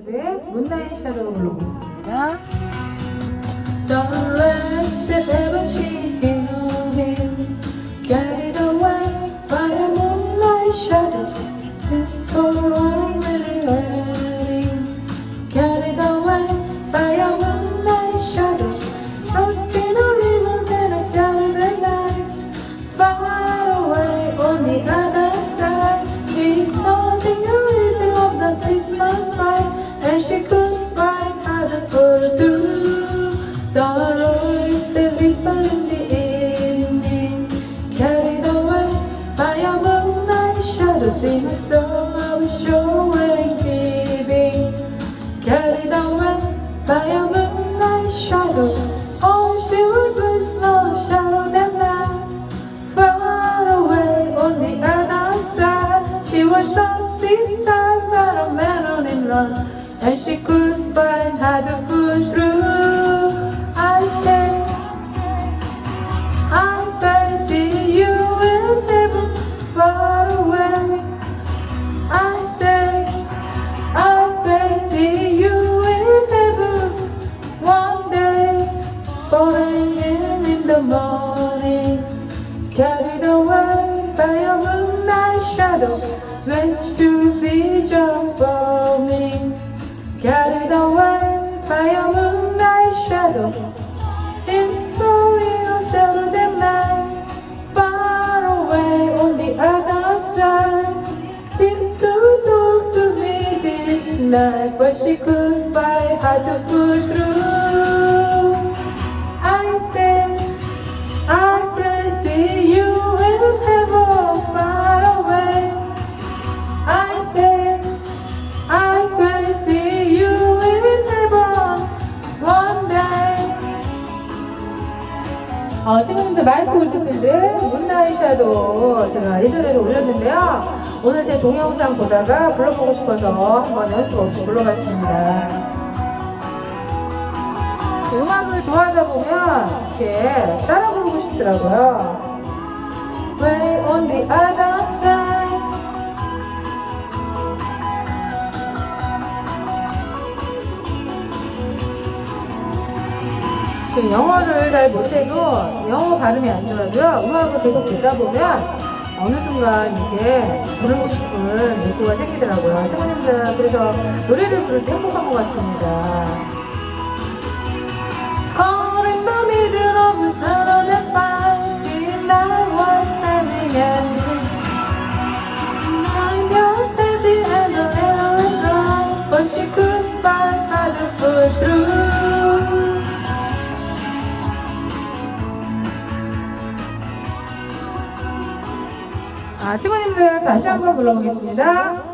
친구님들의 문나의 샤도우 불러보겠습니다. Shadow. Sing a song of sure giving, carried away by a moonlight shadow. Oh, she was with no shadow that far away on the other side. She was on six stars, not a man in run, and she could find how to push through. 4 a.m. in the morning. Carried away by a moonlight shadow Went to repeat your me, Carried away by a moonlight shadow In story on Saturday night. Far away on the other side talk to me this night she could find how to push through. 어, 친구님들 마이크 울트필드 문나의 샤도우 제가 예전에도 올렸는데요. 오늘 제 동영상 보다가 불러보고 싶어서 한번 연습 없이 불러봤습니다. 음악을 좋아하다 보면 이렇게 따라 부르고 싶더라고요. Way on the other 그 영어를 잘 못해도 영어 발음이 안 좋아도요. 음악을 계속 듣다 보면 어느 순간 이게 부르고 싶은 욕구가 생기더라고요. 친구님들 그래서 노래를 부를 때 행복한 것 같습니다. 아, 친구님들 다시 한번 불러보겠습니다.